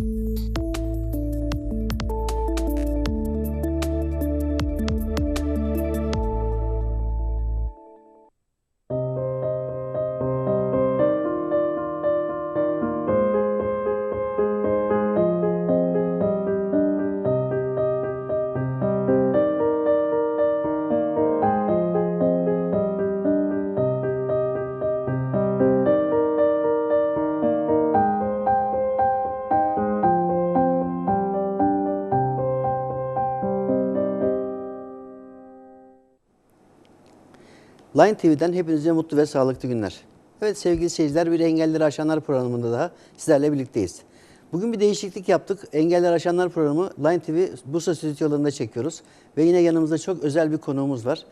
Música Line TV'den hepinize mutlu ve sağlıklı günler. Evet sevgili seyirciler bir Engelleri Aşanlar programında daha sizlerle birlikteyiz. Bugün bir değişiklik yaptık. Engeller Aşanlar programı Line TV Bursa stüdyolarında çekiyoruz. Ve yine yanımızda çok özel bir konuğumuz var.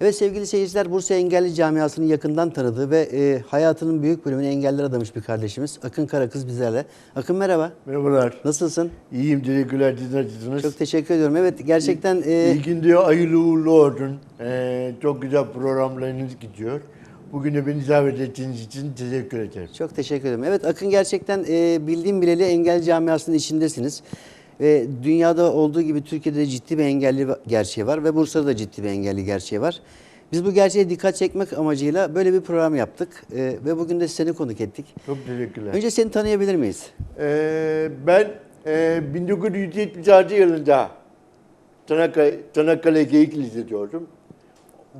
Evet sevgili seyirciler Bursa Engelli Camiası'nı yakından tanıdığı ve e, hayatının büyük bölümünü engellere adamış bir kardeşimiz. Akın Karakız bizlerle. Akın merhaba. Merhabalar. Nasılsın? İyiyim teşekkürler. Siz nasılsınız? Çok teşekkür ediyorum. Evet gerçekten e, İyi gün diyor. Hayırlı uğurlu olsun. Ee, çok güzel programlarınız gidiyor. Bugün de beni davet ettiğiniz için teşekkür ederim. Çok teşekkür ederim. Evet Akın gerçekten e, bildiğim bileli engel camiasının içindesiniz. Ve dünyada olduğu gibi Türkiye'de de ciddi bir engelli gerçeği var ve Bursa'da da ciddi bir engelli gerçeği var. Biz bu gerçeğe dikkat çekmek amacıyla böyle bir program yaptık e, ve bugün de seni konuk ettik. Çok teşekkürler. Önce seni tanıyabilir miyiz? Ee, ben e, 1976 yılında Çanakkale, Çanakkale Geyik Lisesi gördüm.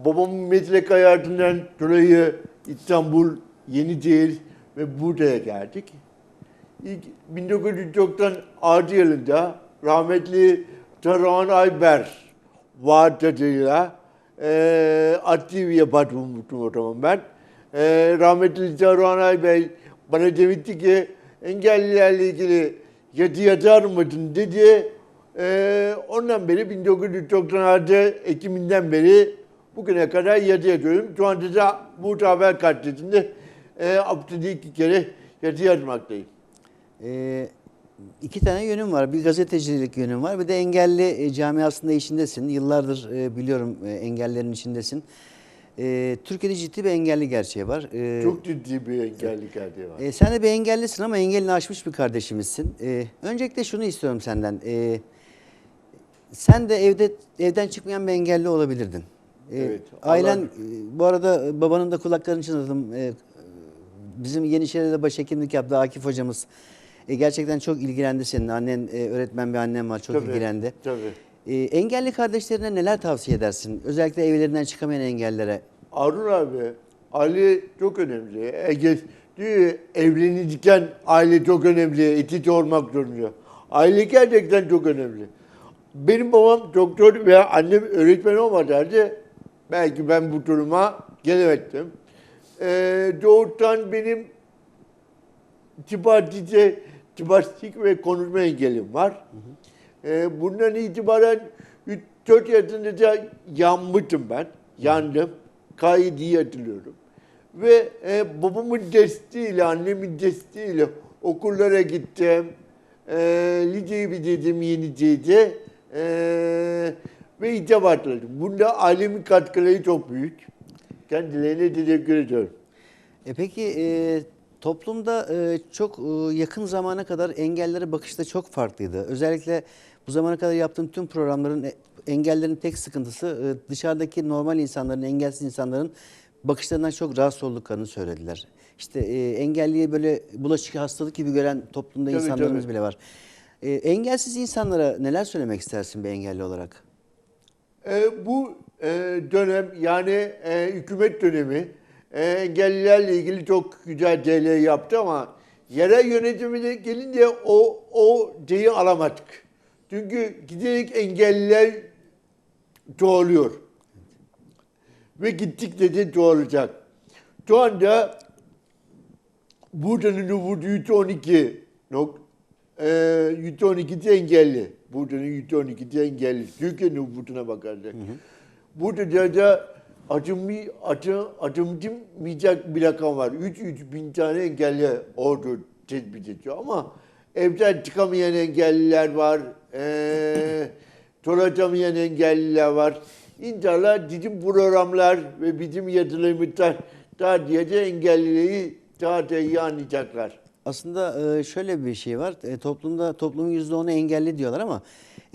Babamın meslek hayatından dolayı İstanbul, Yeniceğiz ve Bursa'ya geldik. İlk 1996 yılında rahmetli Tarhan Ayber vasıtasıyla e, aktiviye başvurmuştum o zaman ben. E, rahmetli Tarhan Ayber bana demişti ki engellilerle ilgili yazı yazar mısın dedi. E, ondan beri 1996 Ekim'inden beri bugüne kadar yazı yazıyorum. Şu anda da Bursa Haber Gazetesi'nde e, haftada iki kere yazı yazmaktayım. E, iki tane yönüm var. Bir gazetecilik yönüm var. Bir de engelli e, camiasında işindesin. Yıllardır e, biliyorum e, engellerin içindesin. E, Türkiye'de ciddi bir engelli gerçeği var. E, Çok ciddi bir engelli geldi var. E, sen de bir engellisin ama engelini aşmış bir kardeşimizsin. E, öncelikle şunu istiyorum senden. E, sen de evde evden çıkmayan bir engelli olabilirdin. E, Evet, Ailen, e, bu arada e, babanın da kulaklarını çınladım. E, bizim Yenişehir'de başhekimlik yaptı Akif hocamız. E, gerçekten çok ilgilendi senin. Annen e, öğretmen bir annem var. Çok Tabii, ilgilendi. Tabii. E, engelli kardeşlerine neler tavsiye edersin? Özellikle evlerinden çıkamayan engellilere. Harun abi, aile çok önemli. Ege diyor evlenirken aile çok önemli, etik olmak zorunda. Aile gerçekten çok önemli. Benim babam doktor veya annem öğretmen olmasaydı belki ben bu duruma gelemezdim. Ee, doğuştan benim tipatize, tipatik ve konuşma engelim var. Ee, bundan itibaren 4 yaşında da yanmıştım ben. Yandım. İyi hatırlıyorum. Ve e, babamın desteğiyle, annemin desteğiyle okullara gittim. E, liseyi bitirdim Yenice'de. E, ve iyice başladım. Bunda ailemin katkıları çok büyük. Kendilerine teşekkür ediyorum. E peki e, toplumda e, çok e, yakın zamana kadar engellere bakışta çok farklıydı. Özellikle bu zamana kadar yaptığım tüm programların e, engellerin tek sıkıntısı e, dışarıdaki normal insanların, engelsiz insanların bakışlarından çok rahatsız olduklarını söylediler. İşte e, engelliyi böyle bulaşık hastalık gibi gören toplumda Tabii, insanlarımız tabii. bile var. E, engelsiz insanlara neler söylemek istersin bir engelli olarak? E, bu e, dönem yani e, hükümet dönemi e, engellilerle ilgili çok güzel DL yaptı ama yerel yönetimine gelince o o şeyi alamadık. Çünkü giderek engelliler çoğalıyor. Ve gittikçe de çoğalacak. Şu anda Bursa'nın nüfusu 112 nok e, 112'si engelli. Bursa'nın 112'si engelli. Türkiye nüfusuna bakarsak. Burada da acımı, acı, acımcımayacak bir rakam var. 3-3 bin tane engelli ordu tespit ediyor ama evden çıkamayan engelliler var. E, dolaşamayan engelliler var. İnşallah bizim programlar ve bizim yazılarımızdan daha diye de engellileri daha da iyi anlayacaklar. Aslında e, şöyle bir şey var. E, Toplumda toplumun %10'u engelli diyorlar ama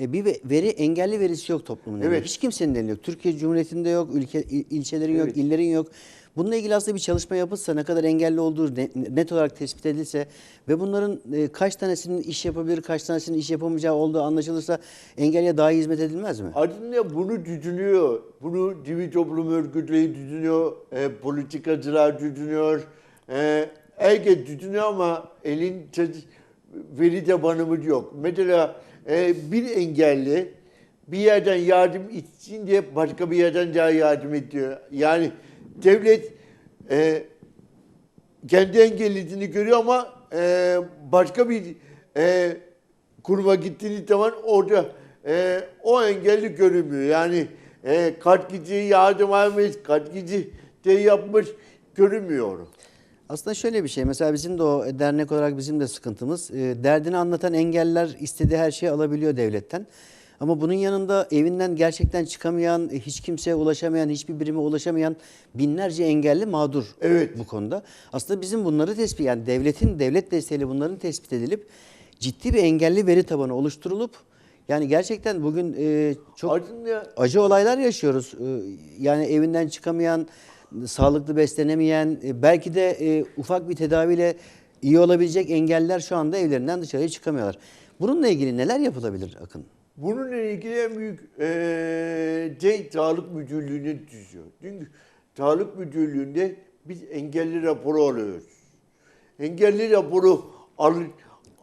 e, bir ve- veri engelli verisi yok toplumun. Evet. Hiç kimsenin elinde yok. Türkiye Cumhuriyeti'nde yok, ülke il- ilçelerin yok, Evet. illerin yok. Bununla ilgili aslında bir çalışma yapılsa ne kadar engelli olduğu ne- net olarak tespit edilse ve bunların e, kaç tanesinin iş yapabilir, kaç tanesinin iş yapamayacağı olduğu anlaşılırsa engelliye daha iyi hizmet edilmez mi? Aslında bunu düşünüyor. Bunu sivil toplum örgütleri düşünüyor. E, politikacılar düşünüyor. E, herkes düşünüyor ama elin veri tabanımız yok. Mesela e, bir engelli bir yerden yardım için diye başka bir yerden daha yardım ediyor. Yani devlet e, kendi engellisini görüyor ama e, başka bir e, kuruma gittiğiniz zaman orada e, o engelli görünmüyor. Yani e, kişi yardım almış, kişi şey yapmış görünmüyor. Aslında şöyle bir şey. Mesela bizim de o dernek olarak bizim de sıkıntımız. e, derdini anlatan engeller istediği her şeyi alabiliyor devletten. Ama bunun yanında evinden gerçekten çıkamayan, e, hiç kimseye ulaşamayan, hiçbir birime ulaşamayan binlerce engelli mağdur Evet. bu konuda. Aslında bizim bunları tespit, yani devletin, devlet desteğiyle bunların tespit edilip ciddi bir engelli veri tabanı oluşturulup yani gerçekten bugün e, çok Aslında acı olaylar yaşıyoruz. Ee, Yani evinden çıkamayan, sağlıklı beslenemeyen, e, belki de e, ufak bir tedaviyle iyi olabilecek engeller şu anda evlerinden dışarıya çıkamıyorlar. Bununla ilgili neler yapılabilir Akın? Bununla ilgili en büyük eee şey Sağlık Müdürlüğü'ne düşüyor. Çünkü Sağlık Müdürlüğü'nde biz engelli raporu alıyoruz. Engelli raporu al,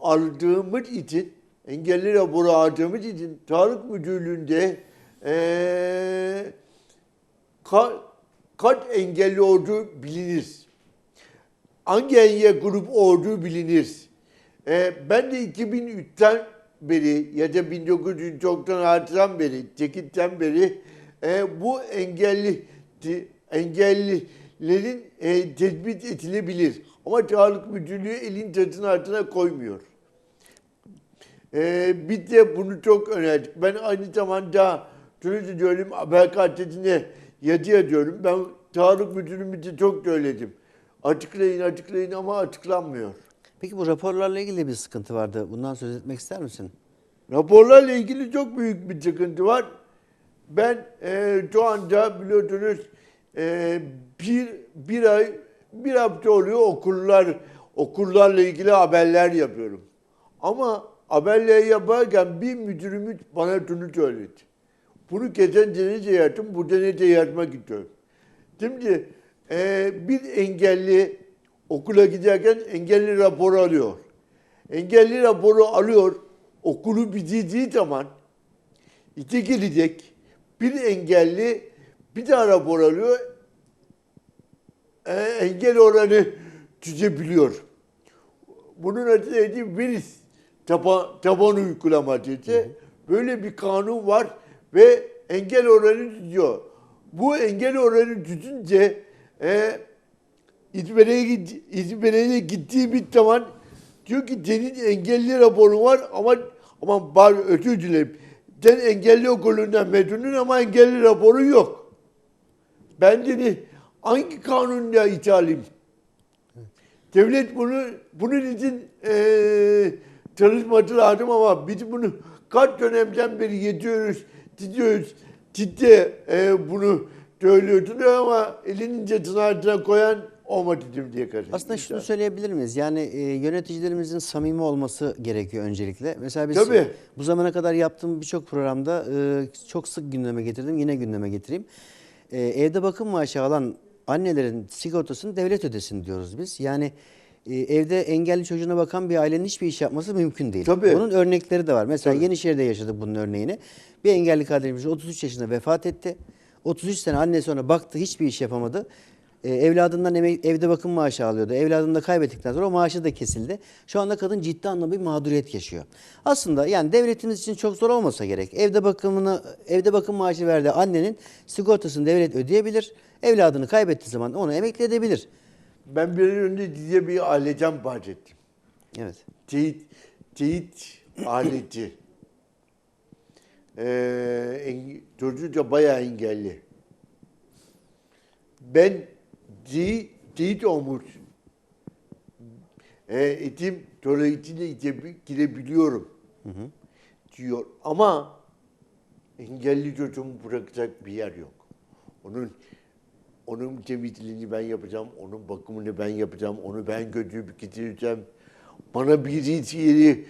aldığımız için, engelli raporu aldığımız için Sağlık Müdürlüğü'nde ka, kaç engelli olduğu bilinir hangi engel grup olduğu bilinir. Ee, ben de 2003'ten beri ya da 1996'dan beri, 8'ten beri e, bu engelli engellilerin e, tespit edilebilir. Ama Sağlık Müdürlüğü elin taşın altına koymuyor. Ee, biz de bunu çok önerdik. Ben aynı zamanda şunu söyleyeyim, haber gazetesine yazı yazıyorum. Ben sağlık müdürümüze çok söyledim. Açıklayın, açıklayın ama açıklanmıyor. Peki bu raporlarla ilgili bir sıkıntı vardı. Bundan söz etmek ister misin? Raporlarla ilgili çok büyük bir sıkıntı var. Ben e, şu anda biliyorsunuz e, bir, bir ay, bir hafta oluyor okullar, okullarla ilgili haberler yapıyorum. Ama haberleri yaparken bir müdürümüz bana şunu söyledi. Bunu geçen sene yaptım, bu sene yapmak istiyorum. Şimdi e, bir engelli okula giderken engelli raporu alıyor. Engelli raporu alıyor, okulu bitirdiği zaman iki gelecek bir engelli bir daha rapor alıyor, e, engel oranı çözebiliyor. Bunun adı neydi? Virüs taban, taban uygulamadığı. Böyle bir kanun var ve engel oranı tutuyor. Bu engel oranı tutunca e, İzmir'e, git- İzmir'e gittiği bir zaman diyor ki senin engelli raporun var ama ama bar özür dilerim. Sen engelli okulundan mezunun ama engelli raporun yok. Ben dedi hangi kanunla ithalim? Devlet bunu bunun için eee çalışması lazım ama biz bunu kaç dönemden beri yediyoruz, gidiyoruz. Ciddi eee, bunu söylüyorsun ama elinin cetine altına koyan olmadı diye karşı. Aslında şunu söyleyebilir miyiz? Yani e, yöneticilerimizin samimi olması gerekiyor öncelikle. Mesela biz Tabii. bu zamana kadar yaptığım birçok programda e, çok sık gündeme getirdim. Yine gündeme getireyim. E, evde bakım maaşı alan annelerin sigortasını devlet ödesin diyoruz biz. Yani e, evde engelli çocuğuna bakan bir ailenin hiçbir iş yapması mümkün değil. Tabii. Bunun örnekleri de var. Mesela Yenişehir'de yaşadık bunun örneğini. Bir engelli kardeşimiz 33 yaşında vefat etti. 33 sene anne sonra baktı hiçbir iş yapamadı. E, evladından emek- evde bakım maaşı alıyordu. Evladını da kaybettikten sonra o maaşı da kesildi. Şu anda kadın ciddi anlamda bir mağduriyet yaşıyor. Aslında yani devletimiz için çok zor olmasa gerek. Evde bakımını evde bakım maaşı verdiği annenin sigortasını devlet ödeyebilir. Evladını kaybettiği zaman onu emekli edebilir. Ben bir önce size bir aileden bahsettim. Evet. Teyit, teyit aleti. Ee, da bayağı engelli. Ben teyit, teyit olmuş e, etim içe- girebiliyorum diyor. Ama engelli çocuğumu bırakacak bir yer yok. Onun onun temizliğini ben yapacağım, onun bakımını ben yapacağım, onu ben götürüp getireceğim. Bana bir yeri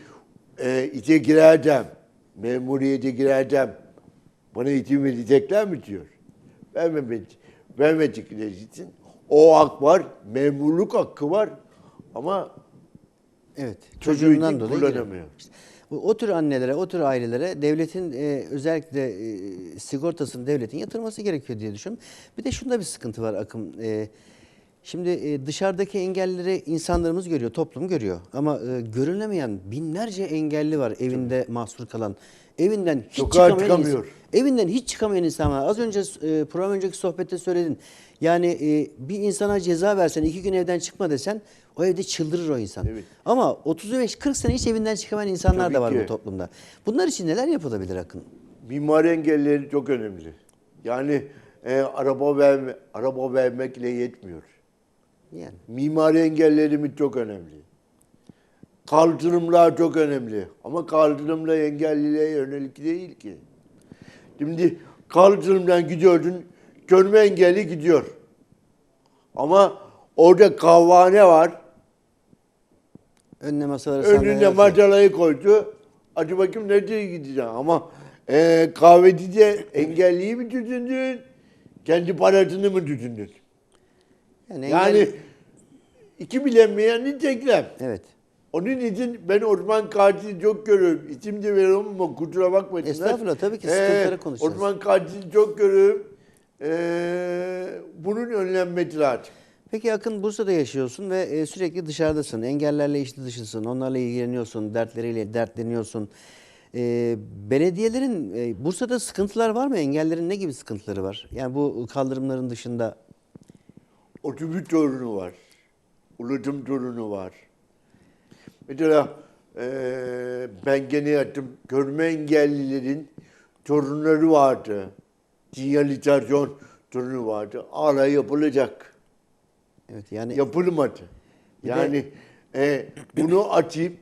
e, içe gireceğim, memuriyete gireceğim. Bana eğitim verecekler mi diyor. Vermemek, vermedikleri için o hak var, memurluk hakkı var ama Evet. Çocuğu Çocuğundan dolayı kullanamıyor. İşte o tür annelere, o tür ailelere devletin e, özellikle e, sigortasını devletin yatırması gerekiyor diye düşünüyorum. Bir de şunda bir sıkıntı var Akım. E, şimdi e, dışarıdaki engellileri insanlarımız görüyor, toplum görüyor. Ama e, görünemeyen binlerce engelli var evinde mahsur kalan. Evinden hiç Sokağa çıkamayan çıkamıyor. insan- Evinden hiç çıkamayan insan var. Az önce e, program önceki sohbette söyledin. Yani e, bir insana ceza versen, iki gün evden çıkma desen o evde çıldırır o insan. Evet. Ama 35-40 sene hiç evinden çıkamayan insanlar Tabii da var ki. bu toplumda. Bunlar için neler yapılabilir Akın? mimari engelleri çok önemli. Yani e, araba verme, araba vermekle yetmiyor. Yani Mimari engellerimiz çok önemli. Kaldırımlar çok önemli. Ama kaldırımla engelliliğe yönelik değil ki. Şimdi kaldırımdan gidiyordun, görme engelli gidiyor. Ama orada kahvehane var. Önüne masaları Önüne macalayı koydu. Hadi bakayım nereye gideceğim ama e, kahvecide engelliyi mi düşündün? Kendi parasını mı düşündün? Yani, Yani engel- iki bilinmeyeni teklem. evet. Onun için ben Osman Katil'i çok görüyorum. İsim de veriyorum ama kusura bakmasınlar. Estağfurullah, tabii ki sıkıntıları konuşacağız. Osman Katil'i çok görüyorum. Ee, bunun önlenmesi lazım. Peki Akın Bursa'da yaşıyorsun ve e, sürekli dışarıdasın. Engellerle içli dışısın. Onlarla ilgileniyorsun. Dertleriyle dertleniyorsun. E, belediyelerin e, Bursa'da sıkıntılar var mı? Engellerin ne gibi sıkıntıları var? Yani bu kaldırımların dışında Otobüs sorunu var. Ulaşım sorunu var. Mesela eee ben gene yaptım. Görme engellilerin sorunları vardı. Sinyalizasyon sorunu vardı. Hala yapılacak. Evet yani Yapılmadı. Bir de- Yani e, bunu açayım,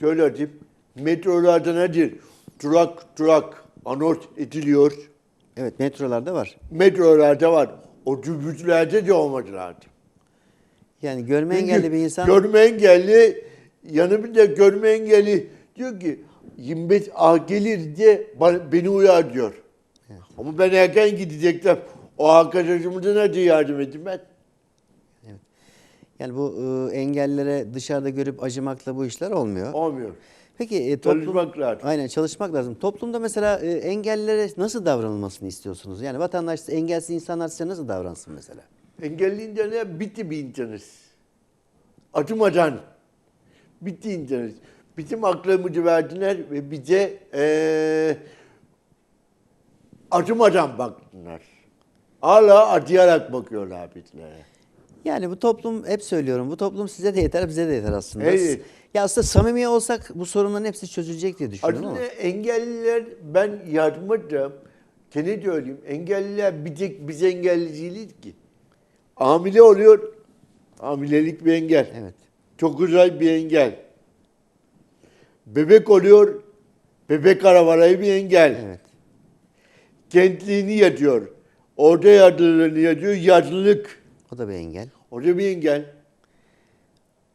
şöyle açayım. Metrolarda nedir? Durak durak anons ediliyor. evet metrolarda var. Metrolarda var. Otobüslerde de olmadı lazım. Yani görme Çünkü engelli bir insan Görme engelli, yanımda görme engelli diyor ki 25 A gelir diye bana- beni uyar diyor. Ama ben erken gidecektim. O arkadaşımıza nerede yardım edeyim ben? Yani bu e, engellilere dışarıda görüp acımakla bu işler olmuyor. Olmuyor. Peki e, toplum, Çalışmak lazım. Aynen çalışmak lazım. Toplumda mesela e, engellilere nasıl davranılmasını istiyorsunuz? Yani vatandaş engelsiz insanlar size nasıl davransın mesela? Engelliyince ne? Bitti bir insanız. Acımadan. Bitti insanız. Bizim aklımızı verdiler ve bize eee acımadan baktılar. Hala acıyarak bakıyorlar bizlere. Yani bu toplum hep söylüyorum bu toplum size de yeter bize de yeter aslında. Evet. Ya aslında samimi olsak bu sorunların hepsi çözülecek diye düşünüyorum ama. Aslında engelliler ben yardımcım. Seni söyleyeyim. Engelliler bir tek biz engelli değiliz ki. Hamile oluyor. Hamilelik bir engel. Evet. Çok güzel bir engel. Bebek oluyor. Bebek arabaları bir engel. Evet. Kentliğini yatıyor. Orada yardımlarını yatıyor. Yaşlılık. O da bir engel. O da bir engel.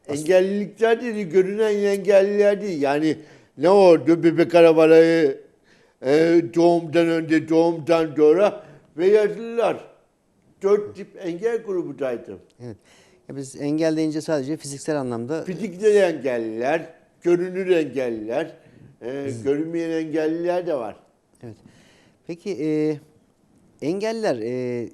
Engellilikler dedi, görünen engelliler değil. Yani ne oldu bebek arabaları e, doğumdan önce, doğumdan sonra ve yaşlılar. Dört tip engel grubundaydım. Evet. Ya biz engel deyince sadece fiziksel anlamda Fiziksel engelliler, görünür engelliler, e, görünmeyen engelliler de var. Evet. Peki e, engeller e,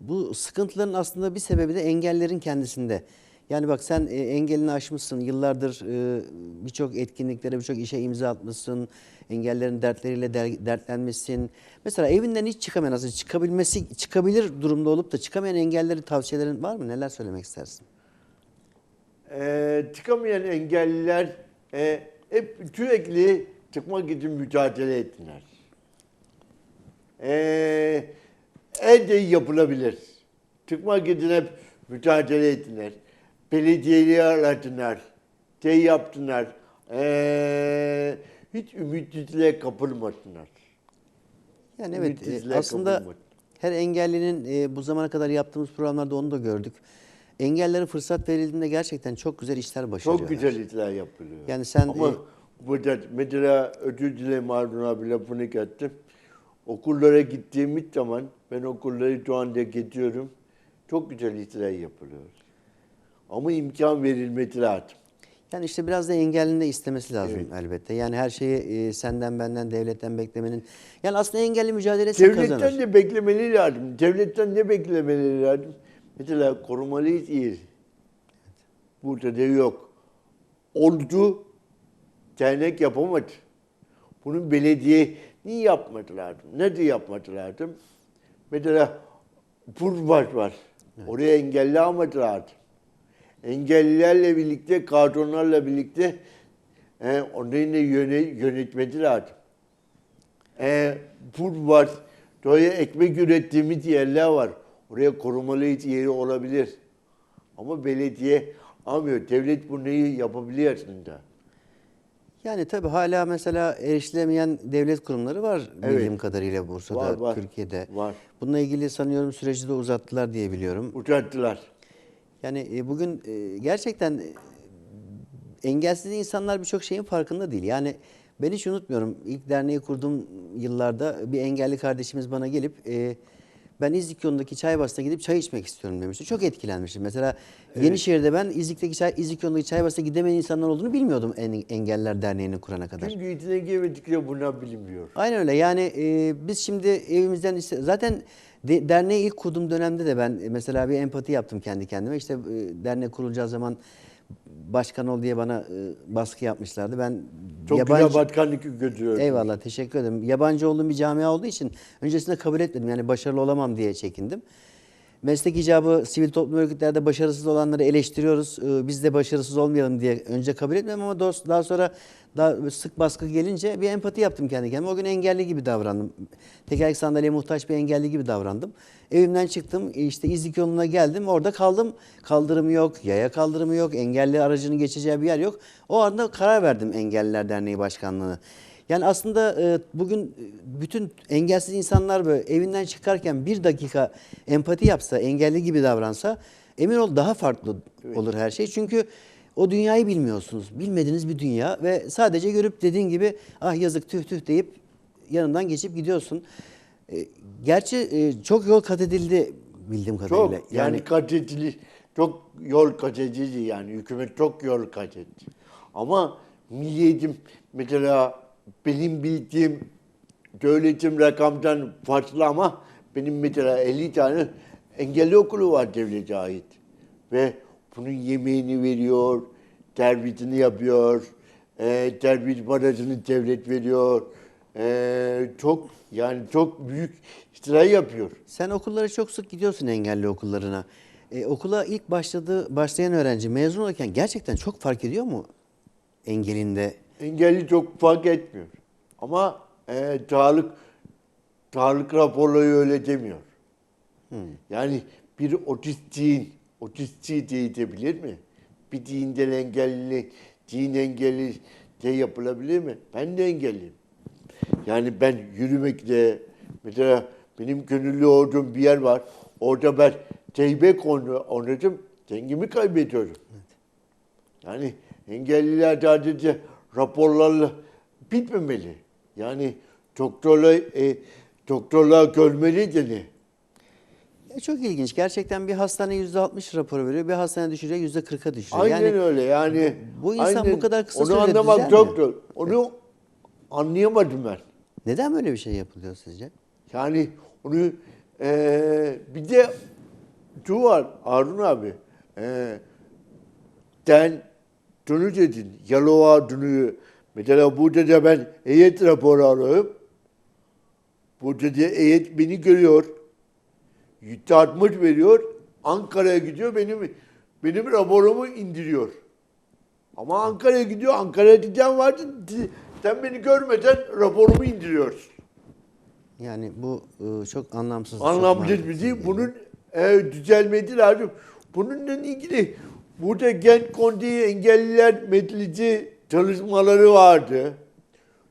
bu sıkıntıların aslında bir sebebi de engellerin kendisinde. Yani bak sen e, engelini aşmışsın, yıllardır e, birçok etkinliklere, birçok işe imza atmışsın, engellerin dertleriyle der- dertlenmişsin. Mesela evinden hiç çıkamayan, aslında çıkabilmesi, çıkabilir durumda olup da çıkamayan engelleri tavsiyelerin var mı? Neler söylemek istersin? E, çıkamayan engelliler e, hep sürekli çıkmak için mücadele ettiler. E, elde yapılabilir. Çıkmak için hep mücadele ettiler. belediyeyi aradılar. Şey yaptılar. Ee, hiç ümitsizliğe kapılmasınlar. Yani evet e, aslında kapılmak. her engellinin e, bu zamana kadar yaptığımız programlarda onu da gördük. Engellere fırsat verildiğinde gerçekten çok güzel işler başarıyorlar. Çok güzel işler yapılıyor. Yani sen, Ama e, burada mesela özür dilerim Harun abi lafını ettim. Okullara gittiğimiz zaman ben okulları şu anda gidiyorum. Çok güzel işler yapılıyor. Ama imkan verilmesi lazım. Yani işte biraz da engellinin de istemesi lazım Evet. elbette. Yani her şeyi e, senden benden devletten beklemenin. Yani aslında engelli mücadele etsen Devletten kazanır. de beklemeleri lazım. Devletten ne beklemeleri lazım? Mesela korumalıyız iyi. Burada da yok. Oldu, dernek yapamadı. Bunun belediye niye yapmadı lazım? Ne diye yapmadı lazım? Mesela Burbaş var. Oraya engelli almadı lazım. Engellilerle birlikte, kadronlarla birlikte e, onların da yöne, yönetmesi lazım. E, bur var. Böyle ekmek ürettiğimiz yerler var. Oraya korumalı yeri olabilir. Ama belediye almıyor. Devlet bunu yapabiliyor aslında. Yani tabii hala mesela erişilemeyen devlet kurumları var Evet. bildiğim kadarıyla Bursa'da, Var, var. Türkiye'de. Var. Bununla ilgili sanıyorum süreci de uzattılar diye biliyorum. Uzattılar. Yani e, bugün e, gerçekten e, engelsiz insanlar birçok şeyin farkında değil. Yani ben hiç unutmuyorum ilk derneği kurduğum yıllarda bir engelli kardeşimiz bana gelip ben İzlik yolundaki çay basına gidip çay içmek istiyorum demişti. Çok etkilenmiştim. Mesela Yenişehir'de ben İzlik'teki çay, İzlik yolundaki çay basına gidemeyen insanlar olduğunu bilmiyordum en, Engeller Derneği'ni kurana kadar. Çünkü içine girmedikçe buna bilinmiyor. Aynen öyle. Yani e, biz şimdi evimizden iste- zaten de- derneği ilk kurduğum dönemde de ben mesela bir empati yaptım kendi kendime. İşte e, dernek kurulacağı zaman başkan ol diye bana e, baskı yapmışlardı. Ben Çok yabancı güzel başkanlık götürüyor. Eyvallah teşekkür ederim. Yabancı olduğum bir camia olduğu için öncesinde kabul etmedim. Yani başarılı olamam diye çekindim. Meslek icabı sivil toplum örgütlerde başarısız olanları eleştiriyoruz. Ee, Biz de başarısız olmayalım diye önce kabul etmedim ama daha sonra daha sık baskı gelince bir empati yaptım kendi kendime. O gün engelli gibi davrandım. Tekerlek sandalyeye muhtaç bir engelli gibi davrandım. Evimden çıktım işte İzlik yoluna geldim orada kaldım. Kaldırımı yok, yaya kaldırımı yok, engelli aracının geçeceği bir yer yok. O anda karar verdim Engelliler Derneği Başkanlığı'nı. Yani aslında e, bugün e, bütün engelsiz insanlar böyle evinden çıkarken bir dakika empati yapsa, engelli gibi davransa emin ol daha farklı olur her şey. Çünkü o dünyayı bilmiyorsunuz. Bilmediğiniz bir dünya ve sadece görüp dediğin gibi ah yazık tüh tüh deyip yanından geçip gidiyorsun. E, Gerçi e, çok yol kat edildi bildiğim kadarıyla. Çok yani, kat edildi. Çok yol kat edildi yani. Hükümet çok yol kat etti. Ama milliyetim mesela benim bildiğim devletim rakamdan farklı ama benim mesela 50 tane engelli okulu var devlete ait. Ve bunun yemeğini veriyor, terbiyesini yapıyor, e, terbiye parasını devlet veriyor. E, çok yani çok büyük işler yapıyor. Sen okullara çok sık gidiyorsun engelli okullarına. E, okula ilk başladığı başlayan öğrenci mezun olurken gerçekten çok fark ediyor mu engelinde? Engelli çok fark etmiyor. Ama e, sağlık sağlık raporları öyle demiyor. Yani bir otistiğin otistiği değişebilir mi? Bir dinden engelli, din engelli şey yapılabilir mi? Ben de engelliyim. Yani ben yürümekte, mesela benim gönüllü olduğum bir yer var. Orada ben teybek oynadım, dengemi kaybediyorum. Yani engelliler sadece raporlarla bitmemeli. Yani doktorla, e, doktorlar görmeli de ne? E, çok ilginç. Gerçekten bir hastane %60 raporu veriyor, bir hastane düşürüyor %40'a düşürüyor. Aynen yani öyle yani. bu insan aynen. bu kadar kısa Onu sürede anlamak düzer mi? zor. Onu anlayamadım ben. neden böyle bir şey yapılıyor sizce? Yani onu eee bir de şu var Harun abi. Eee sen şunu dedin. Yalova dönüyor. Mesela burada da ben heyet raporu alıyorum. Burada da heyet beni görüyor. Yüzde altmış veriyor. Ankara'ya gidiyor benim benim raporumu indiriyor. Ama Ankara'ya gidiyor. Ankara'ya gideceğim vardı. Sen beni görmeden raporumu indiriyorsun. Yani bu e, çok anlamsız. çok Anlamsız mantıksız bir şey. Bunun e, düzelmesi lazım. Bununla ilgili Burada Gent Konti Engelliler Meclisi çalışmaları vardı.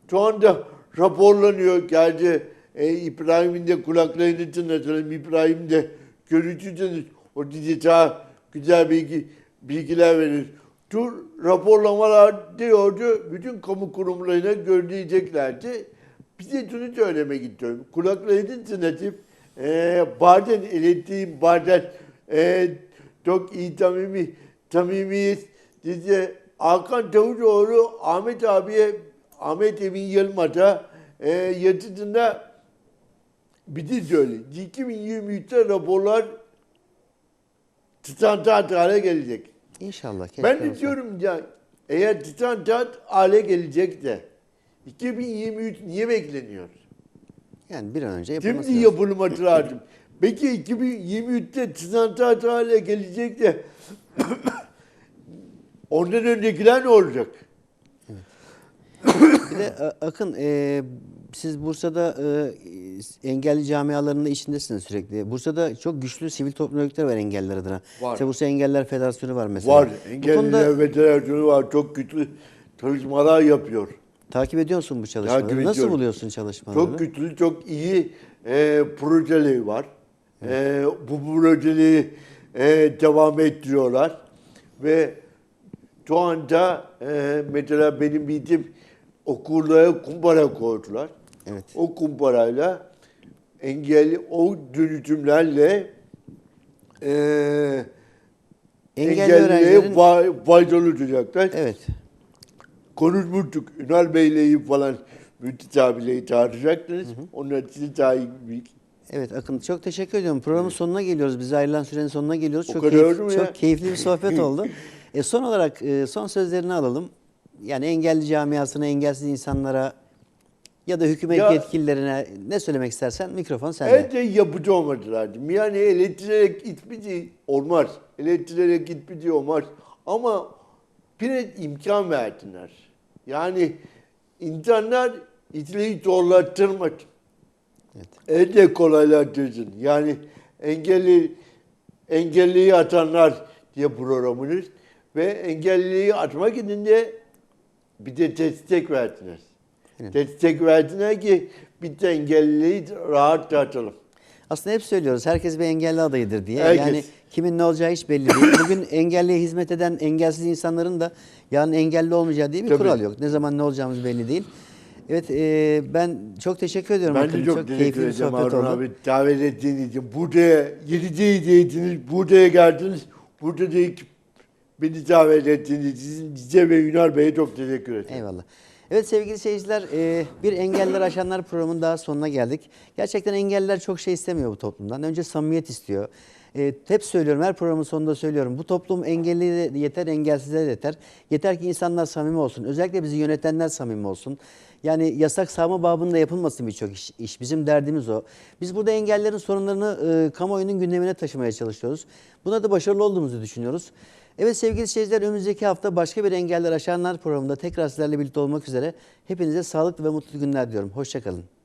Şu anda raporlanıyor. Gerçi e, İbrahim'in de kulaklarını çınlatalım. İbrahim de görücüsünüz. O size daha güzel bilgi, bilgiler verir. Şu raporlamalar diyordu. Bütün kamu kurumlarına göndereceklerdi. Bize şunu söylemek istiyorum. Kulaklarını çınlatıp e, bazen elektriğin bazen e, çok iyi samimi, samimiyiz. Size Hakan Çavuşoğlu Ahmet abiye Ahmet Emin Yılmaz'a e, yazısında bizi söyle. 2023'te raporlar standart hale gelecek. İnşallah. Ben de diyorum ya eğer standart hale gelecekse 2023 niye bekleniyor? Yani bir an önce yapılması Şimdi lazım. yapılması lazım. Peki 2023'te standart hale gelecek de ondan öncekiler ne olacak? Bir de Akın e, siz Bursa'da e, engelli camialarında içindesiniz sürekli. Bursa'da çok güçlü sivil toplum örgütleri var engelliler adına. Var. İşte Bursa Engelliler Federasyonu var mesela. Var. Engelliler konuda Federasyonu var. Çok güçlü çalışmalar yapıyor. takip ediyor musun bu çalışmaları? Takip Nasıl ediyorum. buluyorsun çalışmaları? Çok güçlü, çok iyi e, projeleri var. E, bu projeleri e, devam ettiriyorlar. Ve şu anda e, mesela benim bildiğim okullara kumbara koydular. Evet. O kumbarayla engelli o dönüşümlerle e, Engelli engelliye faydalı olacaklar. Evet. konuşmuştuk. Ünal Bey'le falan Müftü abiyle tartışacaktınız. Onlar sizi daha iyi. Evet Akın çok teşekkür ediyorum. Programın sonuna geliyoruz. Biz ayrılan sürenin sonuna geliyoruz. O Çok, keyif- çok keyifli bir sohbet oldu. E, son olarak e, son sözlerini alalım. Yani engelli camiasına, engelsiz insanlara ya da hükümet Ya- yetkililerine ne söylemek istersen mikrofon sende. Şey yapıcı olması lazım. Yani elektrerek hiçbir olmaz. Elektrerek hiçbir olmaz. Ama biraz imkan verdiler. Yani insanlar işleri zorlaştırmak. Evet. El de kolaylaştırsın. Yani engelli engelliyi atanlar diye programınız ve engelliyi atmak için de bir de destek verdiler. Evet. Destek verdiler ki bir de engelliliği rahat atalım. Aslında hep söylüyoruz herkes bir engelli adayıdır diye. Herkes. Yani kimin ne olacağı hiç belli değil. Bugün engelliye hizmet eden engelsiz insanların da yarın engelli olmayacağı diye bir Tabii. kural yok. Ne zaman ne olacağımız belli değil. Evet e, ben çok teşekkür ediyorum. Ben de çok, teşekkür keyifli bir ederim sohbet Harun oldu. abi davet ettiğiniz için. Buraya Yedici'yi izlediniz, buraya geldiniz. Burada da beni davet ettiğiniz için size ve Ünal Bey'e çok teşekkür ederim. Eyvallah. Evet sevgili seyirciler e, bir Engelliler Aşanlar programının daha sonuna geldik. Gerçekten engelliler çok şey istemiyor bu toplumdan. Önce samimiyet istiyor. E, hep söylüyorum her programın sonunda söylüyorum. Bu toplum engelli de yeter engelsize de yeter. Yeter ki insanlar samimi olsun. Özellikle bizi yönetenler samimi olsun. Yani yasak sağma babında yapılmasın birçok iş, iş. Bizim derdimiz o. Biz burada engellerin sorunlarını e, kamuoyunun gündemine taşımaya çalışıyoruz. Buna da başarılı olduğumuzu düşünüyoruz. Evet sevgili seyirciler önümüzdeki hafta başka bir Engeller Aşanlar programında tekrar sizlerle birlikte olmak üzere. Hepinize sağlıklı ve mutlu günler diyorum. Hoşçakalın.